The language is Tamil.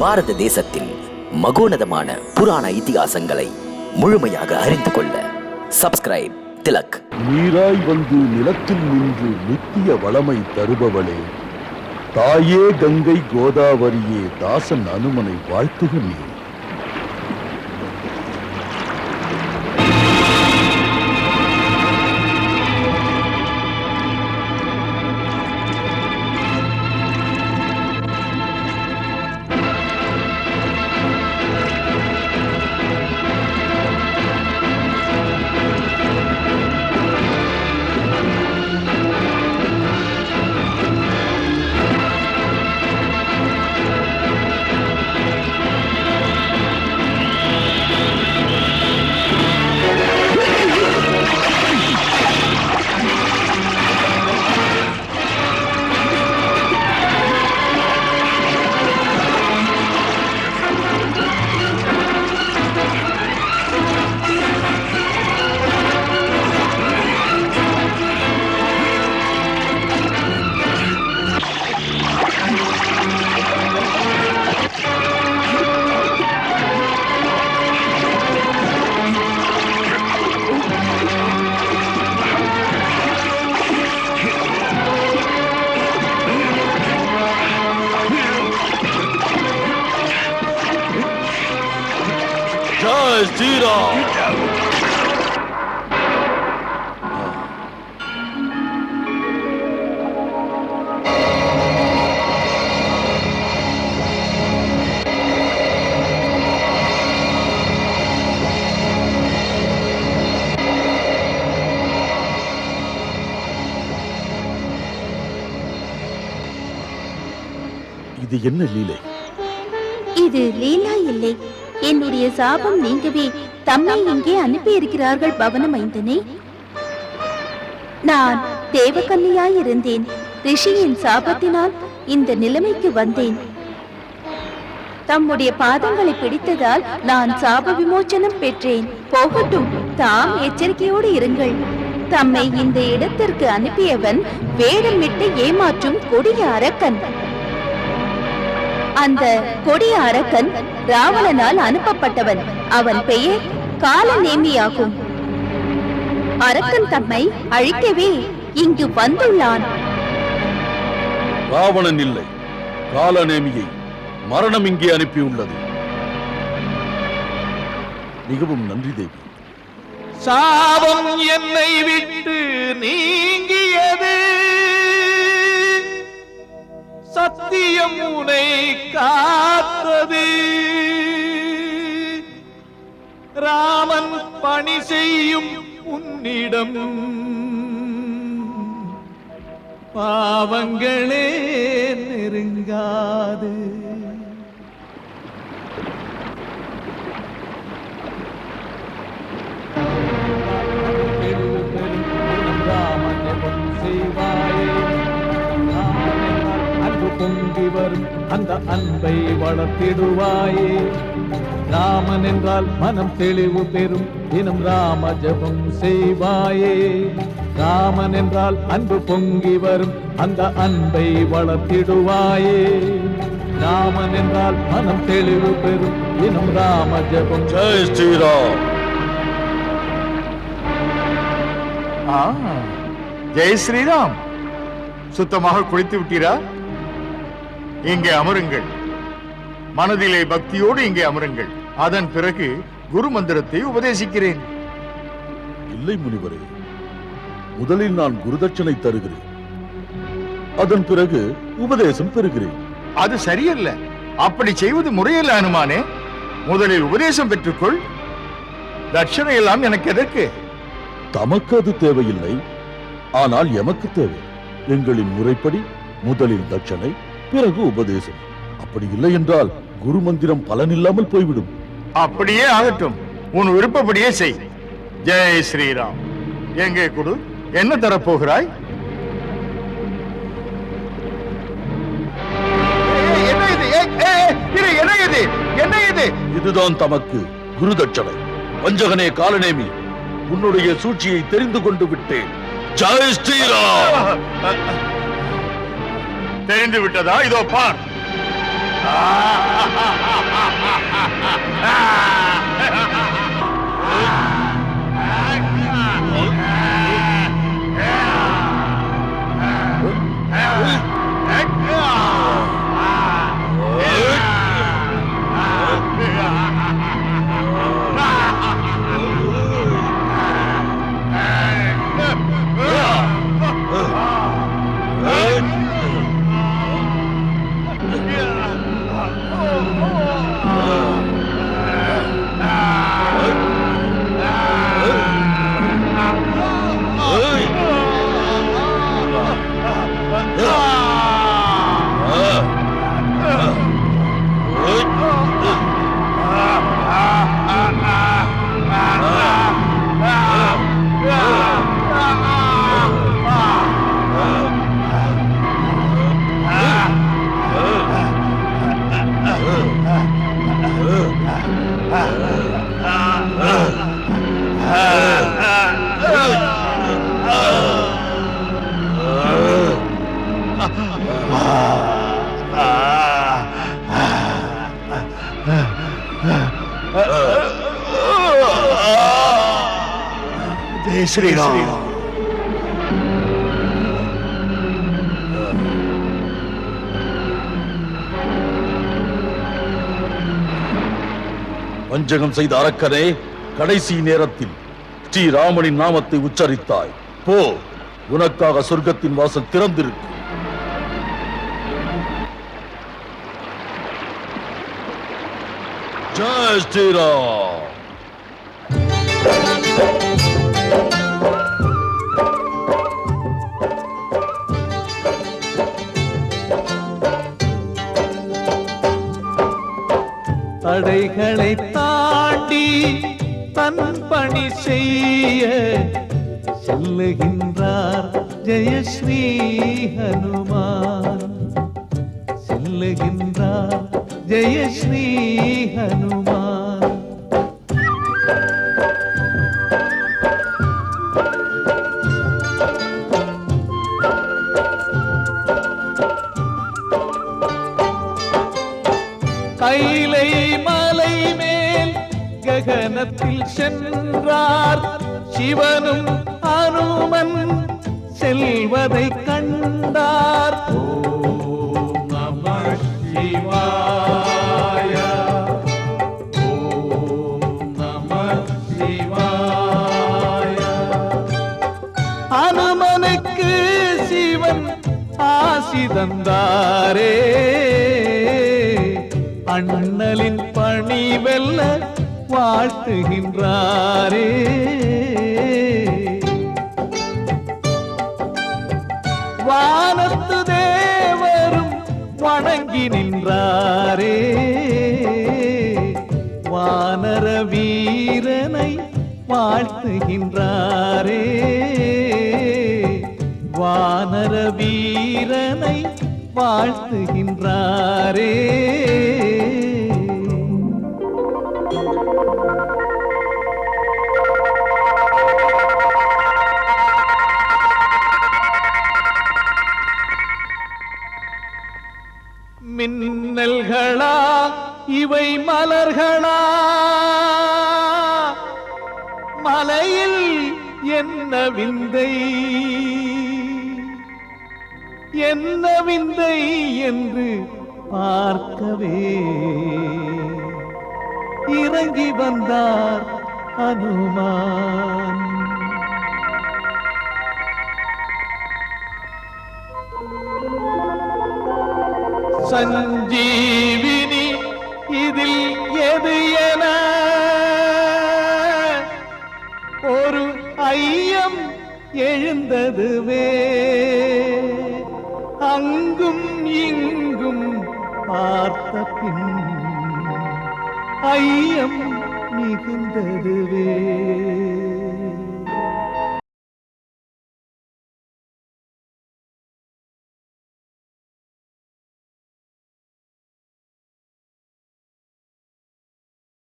பாரத தேசத்தின் மகோனதமான புராண இதிகாசங்களை முழுமையாக அறிந்து கொள்ள சப்ஸ்கிரைப் திலக். நீராய் வந்து நிலத்தில் நின்று நித்திய வளமை தருபவளே. தாயே கங்கை கோதாவரியே தாசன் அனுமனை வாழ்த்துகிறேன் ஜெய் ஸ்ரீராம் இது என்ன லீலை? இது லீலா இல்லை. என்னுடைய சாபம் நீங்கவே. தம்மை இங்கே அனுப்பி இருக்கிறார்கள் பவனமைந்தனே. நான் தேவகன்னியாயிருந்தேன். ரிஷியின் சாபத்தினால் இந்த நிலைமைக்கு வந்தேன். தம்முடைய பாதங்களை பிடித்ததால் நான் சாப விமோச்சனம் பெற்றேன். போகட்டும் தாம் எச்சரிக்கையோடு இருங்கள். தம்மை இந்த இடத்திற்கு அனுப்பியவன் வேடமிட்டு ஏமாற்றும் கொடிய அரக்கன். அந்த கொடிய அரக்கன் ராவணனால் அனுப்பப்பட்டவன். அவன் பெயர் காலநேமியாகும். அரக்கன் தம்மை அழிக்கவே இங்கு வந்துள்ளான். ராவணன் இல்லை. காலநேமியை மரணம் இங்கே அனுப்பியுள்ளது. மிகவும் நன்றி தேவி. சாபம் என்னை விட்டு நீங்கியது. சத்தியம் உனை காத்தது. ராமன் பணி செய்யும் உன்னிடம் பாவங்களே நெருங்காது. பொங்கி வரும் அந்த அன்பை வளர்த்திடுவாயே. ராமன் என்றால் மனம் தெளிவு பெறும் தினம் ராம ஜபம் செய்வாயே. ராமன் என்றால் அன்பு பொங்கி வரும் அந்த அன்பை வளர்த்திடுவாயே. ராமன் என்றால் மனம் தெளிவு பெறும் தினம் ராம ஜபம் ஜெய் ஸ்ரீராம். ஆ, ஜெய் ஸ்ரீராம். சுத்தமாக குளித்து விட்டீரா? இங்கே அமருங்கள். மனதிலே பக்தியோடு இங்கே அமருங்கள். அதன் பிறகு குரு மந்திரத்தை உபதேசிக்கிறேன். இல்லை முனிவரே முதலில் நான் குருதட்சணை தருகிறேன். அதன் பிறகு உபதேசம் பெறுகிறேன். அது சரியல்ல. அப்படி செய்வது முறையல்ல அனுமானே. முதலில் உபதேசம் பெற்றுக்கொள். தட்சணை எல்லாம் எனக்கு எதற்கு? தமக்கு அது தேவையில்லை. ஆனால் எமக்கு தேவை. எங்களின் முறைப்படி முதலில் தட்சணை பிறகு உபதேசம். அப்படி இல்லை என்றால் குரு மந்திரம் பலனில்லாமல் போய்விடும். அப்படியே ஆகட்டும். உன் விருப்பப்படியே செய். ஜெய் ஸ்ரீராம். எங்கே குடு என்ன தரப்போகிறாய்? இதுதான் தமக்கு குரு தட்சணை. வஞ்சகனே காலநேமி உன்னுடைய சூழ்ச்சியை தெரிந்து கொண்டு விட்டேன். ஜெய் ஸ்ரீராம்! தெரிந்து விட்டதா? இதோ பார். ஸ்ரீராம் வஞ்சகம் செய்த அரக்கரே கடைசி நேரத்தில் ஸ்ரீராமனின் நாமத்தை உச்சரித்தாய் போ உனக்காக சொர்க்கத்தின் வாசல் திறந்திருக்கு ஜெய் ஸ்ரீராம் தடைகளை தாண்டி தன் பணி செய்ய செல்லுகின்றார் ஜெயஸ்ரீ ஹனுமான். செல்லுகின்றார் ஜெயஸ்ரீ ஹனுமான். ககனத்தில் சென்றார் சிவனும் அனுமன் செல்வதை கண்டார். அனுமனுக்கு சிவன் ஆசி தந்தாரே. அண்ணலின் வாழ்த்துகின்றாரே. வானத்து தேவரும் வணங்கி நின்றாரே. வானர வீரனை வாழ்த்துகின்றாரே. வானர வீரனை வாழ்த்துகின்றாரே. விந்தை. என்ன விந்தை என்று பார்க்கவே. இறங்கி வந்தார் அனுமான். சஞ்சீவினி இதில் எது என எழுந்ததுவே. அங்கும் இங்கும் பார்த்த பின் ஐயம் மிகுந்ததுவே.